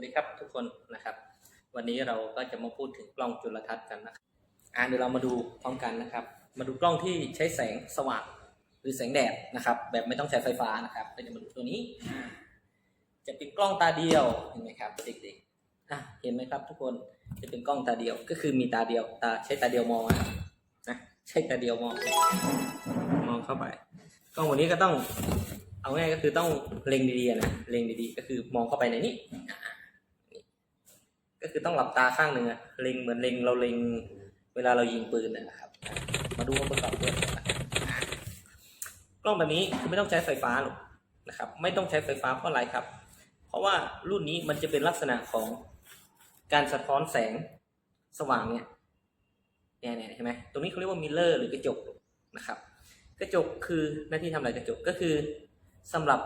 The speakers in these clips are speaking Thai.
วัสดีครับทุกคนนะครับ วันนี้เราก็จะมาพูดถึงกล้องจุลทรรศน์กันนะครับอ่าเดี๋ยวเรามาดูพร้อมกันนะครับ มาดูกล้องที่ใช้แสงสว่างหรือแสงแดดนะครับ แบบไม่ต้องใช้ไฟฟ้านะครับก็จะมาดูตัวนี้ จะเป็นกล้องตาเดียวเห็นไหมครับเด็กๆอะเห็นไหมครับ ทุกคนจะเป็นกล้องตาเดียวก็คือมีตาเดียว ตาใช้ตาเดียวมองนะใช้ตาเดียวมองมองเข้าไปกล้องวันนี้ก็ต้องเอาง่ายก็คือต้องเล็งดีๆนะเล็งดีๆก็คือมองเข้าไปในนี้ ก็คือต้องหลับตาข้างหนึ่งอะเล็งเหมือนเล็งเราเล็ง เวลาเรายิงปืนนะครับ มาดูองค์ประกอบด้วยกล้องแบบนี้คือไม่ต้องใช้ไฟฟ้าหรอกนะครับ ไม่ต้องใช้ไฟฟ้าเพราะอะไรครับ เพราะว่ารุ่นนี้มันจะเป็นลักษณะของการสะท้อนแสงสว่างเนี่ยเนี่ยเนี่ยเห็นไหมตรงนี้เขาเรียกว่ามิลเลอร์หรือกระจกนะครับ กระจกคือหน้าที่ทำอะไรกระจกก็คือสำหรับ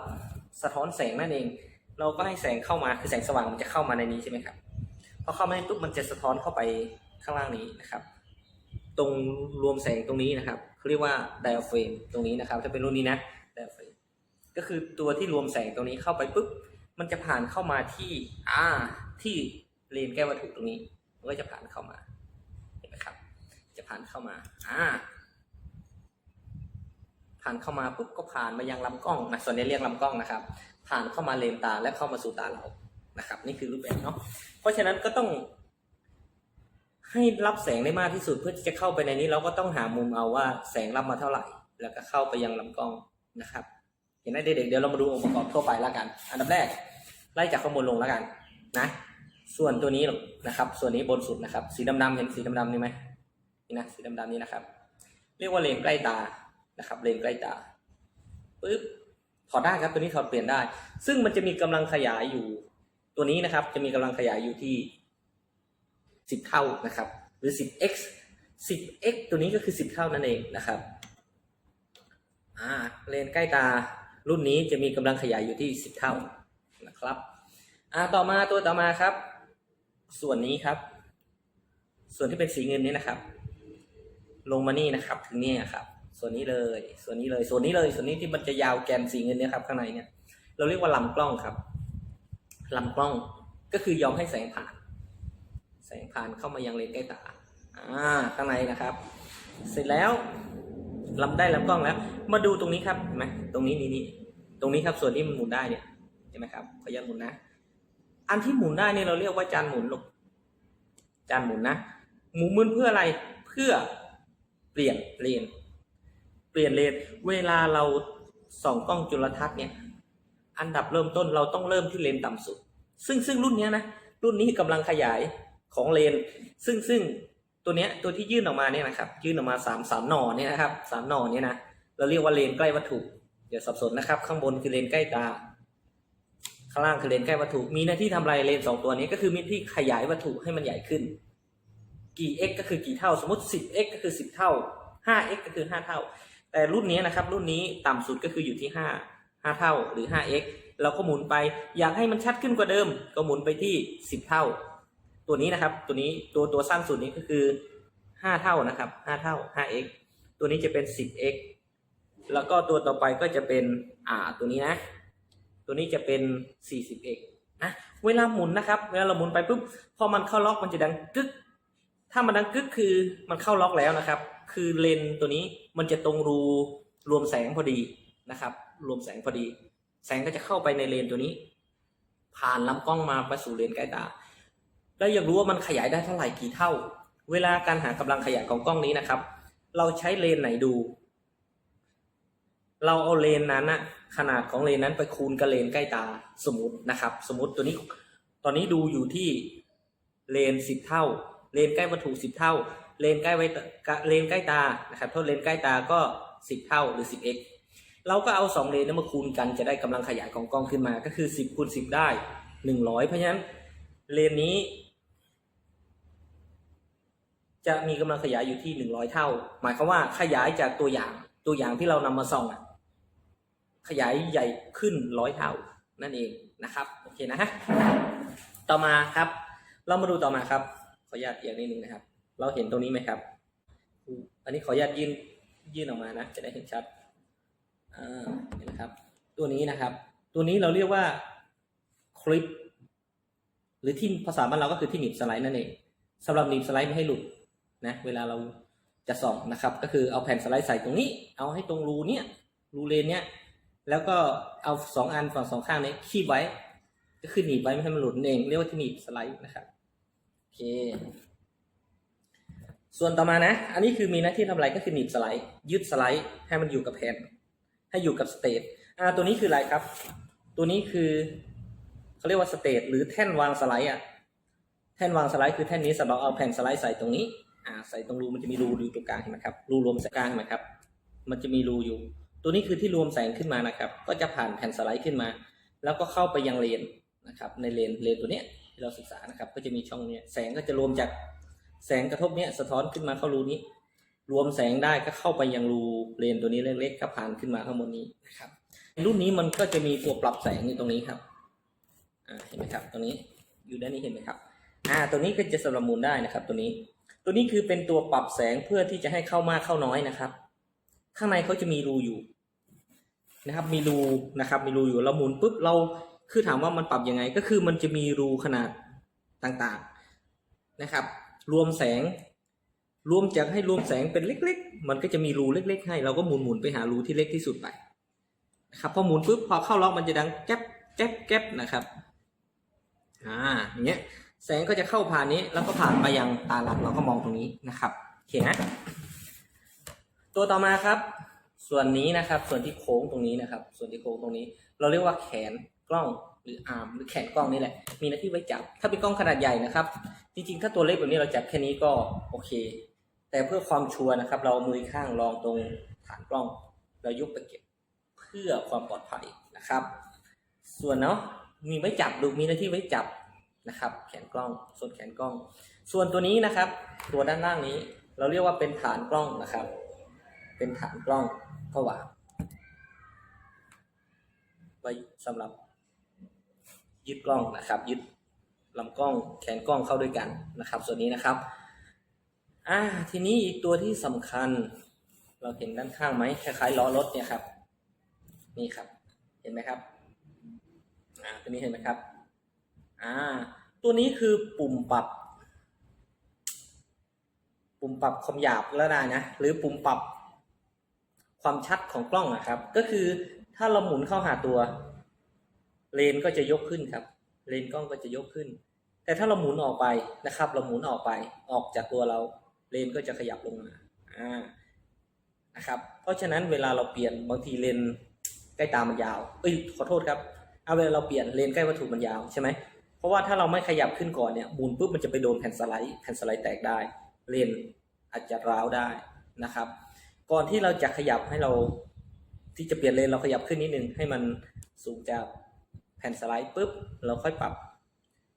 สะท้อนแสงนั่นเอง เราก็ให้แสงเข้ามาคือแสงสว่างมันจะเข้ามาในนี้ใช่ไหมครับ พอเข้ามาในปุ๊บมันจะสะท้อนเข้าไปข้างล่างนี้นะครับ ตรงรวมแสงตรงนี้นะครับเขาเรียกว่าไดอะเฟรมตรงนี้นะครับ ถ้าเป็นรุ่นนี้นะไดอะเฟรมก็คือตัวที่รวมแสงตรงนี้เข้าไปปุ๊บมันจะผ่านเข้ามาที่อ่าที่เลนแก้ววัตถุตรงนี้ มันก็จะผ่านเข้ามาเห็นไหมครับ จะผ่านเข้ามาอ่าผ่านเข้ามาปุ๊บก็ผ่านมายังลำกล้องนะส่วนนี้เรียกลำกล้องนะครับ ผ่านเข้ามาเลนตาและเข้ามาสู่ตาเรา นะครับ นี่คือรูปแบบเนาะเพราะฉะนั้นก็ต้อง ให้รับแสงได้มากที่สุดเพื่อที่จะเข้าไปในนี้ เราก็ต้องหามุมเอาว่าแสงรับมาเท่าไหร่ แล้วก็เข้าไปยังลำกล้องนะครับ เห็นไหมเด็กๆเดี๋ยวเรามาดูองค์ประกอบทั่วไปแล้วกัน อันดับแรก ไล่จากข้างบนลงแล้วกัน นะ ส่วนตัวนี้นะครับ ส่วนนี้บนสุดนะครับ สีดำๆเห็นสีดำๆนี่ไหมนี่นะสีดำๆนี่นะครับ เรียกว่าเลนใกล้ตานะครับ เลนใกล้ตาปึ๊บถอดได้ครับตัวนี้ถอดเปลี่ยนได้ ซึ่งมันจะมีกำลังขยายอยู่ ตัวนี้นะครับจะมีกำลังขยายอยู่ที่สิบเท่านะครับ หรือสิบ x สิบ x ตัวนี้ก็คือสิบเท่านั่นเองนะครับอ่าเลนใกล้ตารุ่นนี้จะมีกำลังขยายอยู่ที่สิบเท่านะครับอ่าต่อมาตัวต่อมาครับ ส่วนนี้ครับ ส่วนที่เป็นสีเงินนี้นะครับ ลงมานี่นะครับ ถึงนี่ครับ ส่วนนี้เลย ส่วนนี้เลย ส่วนนี้เลย ส่วนนี้ที่มันจะยาวแกนสีเงินเนี่ยครับ ข้างในเนี่ย เราเรียกว่าลำกล้องครับ ลำกล้อง ก็คือยอมให้แสงผ่าน แสงผ่านเข้ามายังเลนใกล้ตาอ่าข้างในนะครับ เสร็จแล้วลำได้ลำกล้องแล้ว มาดูตรงนี้ครับเห็นไหมตรงนี้นี่นี่ตรงนี้ครับส่วนที่มันหมุนได้เนี่ยเห็นไหมครับขออนุญาตหมุนนะ อันที่หมุนได้เนี่ยเราเรียกว่าจานหมุนลูกจานหมุนนะหมุนมุนเพื่ออะไรเพื่อเปลี่ยนเลนเปลี่ยนเลนเวลาเราส่องกล้องจุลทรรศน์เนี่ยอันดับเริ่มต้นเราต้องเริ่มที่เลนต่ำสุด ซึ่งซึ่งรุ่นนี้นะ รุ่นนี้กำลังขยายของเลน ซึ่งซึ่งตัวเนี้ยตัวที่ยื่นออกมาเนี่ยนะครับ ยื่นออกมาสามสามหน่อเนี่ยนะครับสามหน่อเนี่ยนะเราเรียกว่าเลนใกล้วัตถุอย่าสับสนนะครับ ข้างบนคือเลนใกล้ตา ข้างล่างคือเลนใกล้วัตถุ มีหน้าที่ทำอะไรเลนสองตัวนี้ก็คือมีหน้าที่ขยายวัตถุให้มันใหญ่ขึ้น กี่ x ก็คือกี่เท่า สมมติ 10x ก็คือ 10 เท่า 5x ก็คือ 5 เท่า แต่รุ่นนี้นะครับ รุ่นนี้ต่ำสุดก็คืออยู่ที่ 5 5 เท่าหรือ 5x เราก็หมุนไปอยากให้มันชัดขึ้นกว่าเดิม ก็หมุนไปที่ 10 เท่า ตัวนี้นะครับ ตัวนี้ตัวตัวสั้นสุดนี้ก็คือ 5 เท่านะครับ 5 เท่า 5x ตัวนี้จะเป็น 10x แล้วก็ตัวต่อไปก็จะเป็นอ่าตัวนี้นะ ตัวนี้จะเป็น 40x นะเวลาหมุนนะครับ เวลาเราหมุนไปปุ๊บพอมันเข้าล็อกมันจะดังกึก ถ้ามันดังกึกคือมันเข้าล็อกแล้วนะครับ คือเลนตัวนี้มันจะตรงรูรวมแสงพอดีนะครับ รวมแสงพอดี แสงก็จะเข้าไปในเลนตัวนี้ ผ่านลำกล้องมาไปสู่เลนใกล้ตา แล้วอยากรู้ว่ามันขยายได้เท่าไหร่กี่เท่า เวลาการหากำลังขยายของกล้องนี้นะครับ เราใช้เลนไหนดู เราเอาเลนนั้นนะขนาดของเลนนั้นไปคูณกับเลนใกล้ตาสมมตินะครับ สมมติตัวนี้ตอนนี้ดูอยู่ที่เลนสิบเท่า เลนใกล้วัตถุสิบเท่า เลนใกล้ไว้เลนใกล้ตานะครับถ้าเลนใกล้ตาก็สิบเท่าหรือสิบ x เราก็เอาสองเลนนั้นมาคูณกันจะได้กำลังขยายของกล้องขึ้นมา ก็คือสิบคูณสิบได้หนึ่งร้อยเพราะฉะนั้นเลนนี้ จะมีกำลังขยายอยู่ที่หนึ่งร้อยเท่า หมายความว่าขยายจากตัวอย่างตัวอย่างที่เรานำมาส่องอะขยายใหญ่ขึ้นร้อยเท่านั่นเองนะครับโอเคนะฮะต่อมาครับ เรามาดูต่อมาครับ ขออนุญาตเอียงนิดนึงนะครับ เราเห็นตรงนี้ไหมครับ อันนี้ขออนุญาตยื่นยื่นออกมานะ จะได้เห็นชัด อ่าเห็นไหมครับ ตัวนี้นะครับ ตัวนี้เราเรียกว่าคลิป หรือที่ภาษาบ้านเราก็คือที่หนีบสไลด์นั่นเองสำหรับหนีบสไลด์ไม่ให้หลุดนะเวลาเราจะส่องนะครับ ก็คือเอาแผ่นสไลด์ใส่ตรงนี้ เอาให้ตรงรูเนี้ยรูเลนเนี้ยแล้วก็เอาสองอันฝั่งสองข้างนี้คีบไว้ ก็คือหนีบไว้ไม่ให้มันหลุดเองเรียกว่าที่หนีบสไลด์นะครับโอเค ส่วนต่อมานะ อันนี้คือมีหน้าที่ทำอะไรก็คือหนีบสไลด์ยึดสไลด์ให้มันอยู่กับแผ่น ให้อยู่กับสเตทอ่าตัวนี้คืออะไรครับ ตัวนี้คือเขาเรียกว่าสเตทหรือแท่นวางสไลด์อะแท่นวางสไลด์คือแท่นนี้สำหรับเอาแผ่นสไลด์ใส่ตรงนี้อ่าใส่ตรงรูมันจะมีรูอยู่ตรงกลางเห็นไหมครับรูรวมสกลางเห็นไหมครับ มันจะมีรูอยู่ ตัวนี้คือที่รวมแสงขึ้นมานะครับ ก็จะผ่านแผ่นสไลด์ขึ้นมา แล้วก็เข้าไปยังเลนนะครับ ในเลนเลนตัวเนี้ยที่เราศึกษานะครับ ก็จะมีช่องเนี้ยแสงก็จะรวมจากแสงกระทบเนี้ยสะท้อนขึ้นมาเข้ารูนี้ รวมแสงได้ก็เข้าไปยังรูเลนตัวนี้เล็กๆก็ผ่านขึ้นมาข้างบนนี้นะครับรุ่นนี้มันก็จะมีตัวปรับแสงอยู่ตรงนี้ครับเห็นไหมครับตรงนี้อยู่ด้านนี้เห็นไหมครับอ่าตัวนี้ก็จะสำหรับมุนได้นะครับ ตัวนี้ ตัวนี้คือเป็นตัวปรับแสงเพื่อที่จะให้เข้ามากเข้าน้อยนะครับ ข้างในเขาจะมีรูอยู่นะครับ มีรูนะครับ มีรูอยู่เราหมุนปุ๊บเราคือถามว่ามันปรับยังไงก็คือมันจะมีรูขนาดต่างๆนะครับ รวมแสง รวมจากให้รวมแสงเป็นเล็ก ๆ มันก็จะมีรูเล็ก ๆ ให้เราก็หมุนหมุนๆไปหารูที่เล็กที่สุดไปนะครับพอหมุนปุ๊บพอเข้าล็อกมันจะดังแก๊บแก๊บแก๊บนะครับอ่าอย่างเงี้ยแสงก็จะเข้าผ่านนี้แล้วก็ผ่านไปยังตาหลักเราก็มองตรงนี้นะครับโอเคนะตัวต่อมาครับ ส่วนนี้นะครับ ส่วนที่โค้งตรงนี้นะครับ ส่วนที่โค้งตรงนี้ เราเรียกว่าแขนกล้องหรืออาร์มหรือแขนกล้องนี่แหละ มีหน้าที่ไว้จับ ถ้าเป็นกล้องขนาดใหญ่นะครับ จริงๆ ถ้าตัวเล็กแบบนี้เราจับแค่นี้ก็โอเค แต่เพื่อความชัวร์นะครับ เราเอามือข้างรองตรงฐานกล้องเรายกไปเก็บเพื่อความปลอดภัยนะครับ ส่วนเนาะมีไว้จับดูมีหน้าที่ไว้จับนะครับ แขนกล้อง ส่วนแขนกล้อง ส่วนตัวนี้นะครับ ตัวด้านล่างนี้ เราเรียกว่าเป็นฐานกล้องนะครับ เป็นฐานกล้องก็วางไว้สำหรับยึดกล้องนะครับ ยึดลำกล้องแขนกล้องเข้าด้วยกันนะครับ ส่วนนี้นะครับ อ่าทีนี้อีกตัวที่สำคัญ เราเห็นด้านข้างไหมคล้ายๆล้อรถเนี่ยครับ นี่ครับ เห็นไหมครับอ่าตัวนี้เห็นไหมครับอ่าตัวนี้คือปุ่มปรับ ปุ่มปรับความหยาบแล้วได้นะ หรือปุ่มปรับความชัดของกล้องนะครับ ก็คือถ้าเราหมุนเข้าหาตัว เลนก็จะยกขึ้นครับ เลนกล้องก็จะยกขึ้น แต่ถ้าเราหมุนออกไปนะครับ เราหมุนออกไปออกจากตัวเรา เลนก็จะขยับลงมาอ่านะครับ เพราะฉะนั้นเวลาเราเปลี่ยนบางทีเลนใกล้ตามันยาว เอ้ยขอโทษครับเอาเวลาเราเปลี่ยนเลนใกล้วัตถุมันยาวใช่ไหมเพราะว่าถ้าเราไม่ขยับขึ้นก่อนเนี่ยหมุนปุ๊บมันจะไปโดนแผ่นสไลด์แผ่นสไลด์แตกได้ เลนอาจจะร้าวได้นะครับ ก่อนที่เราจะขยับให้เราที่จะเปลี่ยนเลนเราขยับขึ้นนิดนึงให้มันสูงจากแผ่นสไลด์ปุ๊บเราค่อยปรับ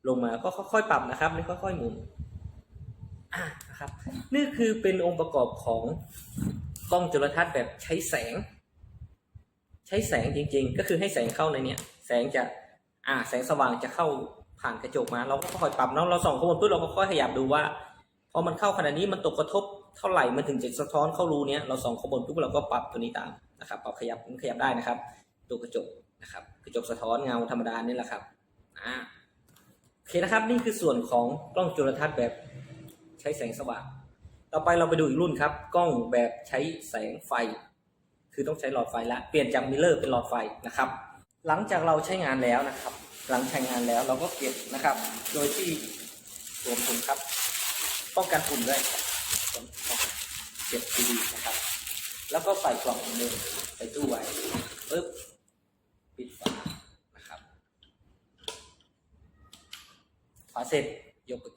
ลงมาก็ค่อยๆปรับนะครับไม่ค่อยๆหมุน นะครับนี่คือเป็นองค์ประกอบของกล้องจุลทรรศน์แบบใช้แสง ใช้แสงจริงๆ ก็คือให้แสงเข้าในเนี้ยแสงจะอ่าแสงสว่างจะเข้าผ่านกระจกมา เราก็ค่อยปรับเนาะเราส่องข้างบนปุ๊บเราก็ค่อยขยับดูว่าพอมันเข้าขนาดนี้มันตกกระทบเท่าไหร่มันถึงจะสะท้อนเข้ารูเนี้ยเราส่องข้างบนปุ๊บเราก็ปรับตัวนี้ตามนะครับปรับขยับมันขยับได้นะครับตัวกระจกนะครับกระจกสะท้อนเงาธรรมดานี่แหละครับอ่าโอเคนะครับนี่คือส่วนของกล้องจุลทรรศน์แบบ ใช้แสงสว่าง ต่อไปเราไปดูอีกรุ่นครับ กล้องแบบใช้แสงไฟ คือต้องใช้หลอดไฟละ เปลี่ยนจากมิเลอร์เป็นหลอดไฟนะครับ หลังจากเราใช้งานแล้วนะครับ หลังใช้งานแล้วเราก็เก็บนะครับ โดยที่สวมถุงครับ ป้องกันฝุ่นด้วยเก็บดีๆนะครับ แล้วก็ใส่กล่องหนเดิมใส่ตู้ไว้ปึ๊บปิดฝานะครับฝาเสร็จยกไป